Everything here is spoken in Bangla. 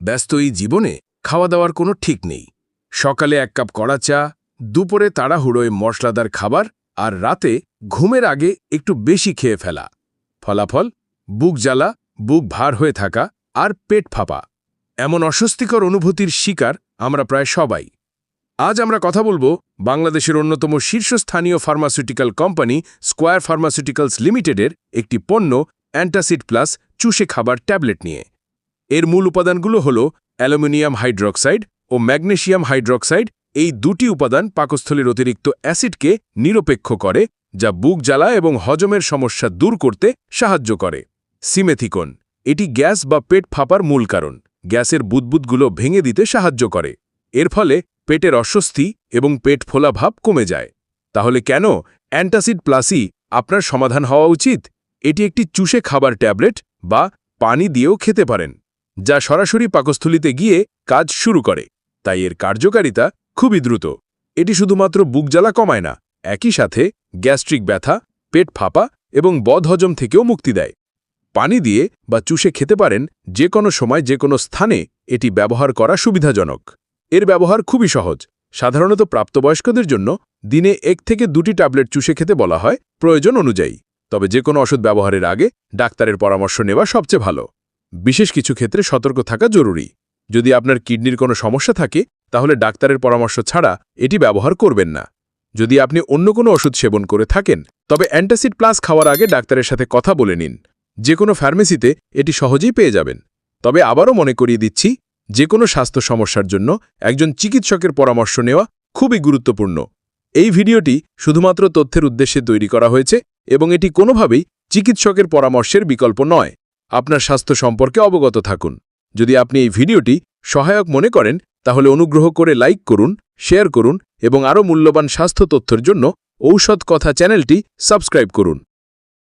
ব্যস্ত এই জীবনে খাওয়া দাওয়ার কোনো ঠিক নেই। সকালে এক কাপ কড়া চা, দুপুরে তাড়াহুড়োয় মশলাদার খাবার আর রাতে ঘুমের আগে একটু বেশি খেয়ে ফেলা। ফলাফল, বুক জ্বালা, বুক ভার হয়ে থাকা আর পেট ফাঁপা। এমন অস্বস্তিকর অনুভূতির শিকার আমরা প্রায় সবাই। আজ আমরা কথা বলব বাংলাদেশের অন্যতম শীর্ষস্থানীয় ফার্মাসিউটিক্যাল কোম্পানি স্কোয়ার ফার্মাসিউটিক্যালস লিমিটেডের একটি পণ্য অ্যান্টাসিড প্লাস চুষে খাবার ট্যাবলেট নিয়ে। এর মূল উপাদানগুলো হল অ্যালুমিনিয়াম হাইড্রক্সাইড ও ম্যাগনেশিয়াম হাইড্রক্সাইড। এই দুটি উপাদান পাকস্থলীর অতিরিক্ত অ্যাসিডকে নিরপেক্ষ করে, যা বুক জ্বালা এবং হজমের সমস্যা দূর করতে সাহায্য করে। সিমেথিকন, এটি গ্যাস বা পেট ফাঁপার মূল কারণ। গ্যাসের বুদবুদগুলো ভেঙে দিতে সাহায্য করে। এর ফলে পেটের অস্বস্তি এবং পেট ফোলা ভাব কমে যায়। তাহলে কেন অ্যান্টাসিড প্লাসই আপনার সমাধান হওয়া উচিত? এটি একটি চুষে খাবার ট্যাবলেট বা পানি দিয়েও খেতে পারেন। যা সরাসরি পাকস্থলিতে গিয়ে কাজ শুরু করে। তাই এর কার্যকারিতা খুবই দ্রুত। এটি শুধুমাত্র বুক জ্বালা কমায় না, একই সাথে গ্যাস্ট্রিক ব্যথা, পেট ফাঁপা এবং বদহজম থেকেও মুক্তি দেয়। পানি দিয়ে বা চুষে খেতে পারেন যে কোনো সময় যে কোনো স্থানে এটি ব্যবহার করা সুবিধাজনক। এর ব্যবহার খুবই সহজ। সাধারণত প্রাপ্তবয়স্কদের জন্য দিনে এক থেকে দুটি ট্যাবলেট চুষে খেতে বলা হয় প্রয়োজন অনুযায়ী। তবে যে কোনো ওষুধ ব্যবহারের আগে ডাক্তারের পরামর্শ নেওয়া সবচেয়ে ভালো। বিশেষ কিছু ক্ষেত্রে সতর্ক থাকা জরুরি। যদি আপনার কিডনির কোনো সমস্যা থাকে, তাহলে ডাক্তারের পরামর্শ ছাড়া এটি ব্যবহার করবেন না। যদি আপনি অন্য কোনো ওষুধ সেবন করে থাকেন, তবে অ্যান্টাসিড প্লাস খাওয়ার আগে ডাক্তারের সাথে কথা বলে নিন। যে কোনো ফার্মেসিতে এটি সহজেই পেয়ে যাবেন। তবে আবারও মনে করিয়ে দিচ্ছি, যে কোনো স্বাস্থ্য সমস্যার জন্য একজন চিকিৎসকের পরামর্শ নেওয়া খুবই গুরুত্বপূর্ণ। এই ভিডিওটি শুধুমাত্র তথ্যের উদ্দেশ্যে তৈরি করা হয়েছে এবং এটি কোনোভাবেই চিকিৎসকের পরামর্শের বিকল্প নয়। আপনার স্বাস্থ্য সম্পর্কে অবগত থাকুন। যদি আপনি এই ভিডিওটি সহায়ক মনে করেন, তাহলে অনুগ্রহ করে লাইক করুন, শেয়ার করুন এবং আরও মূল্যবান স্বাস্থ্য তথ্যের জন্য ঔষধ কথা চ্যানেলটি সাবস্ক্রাইব করুন।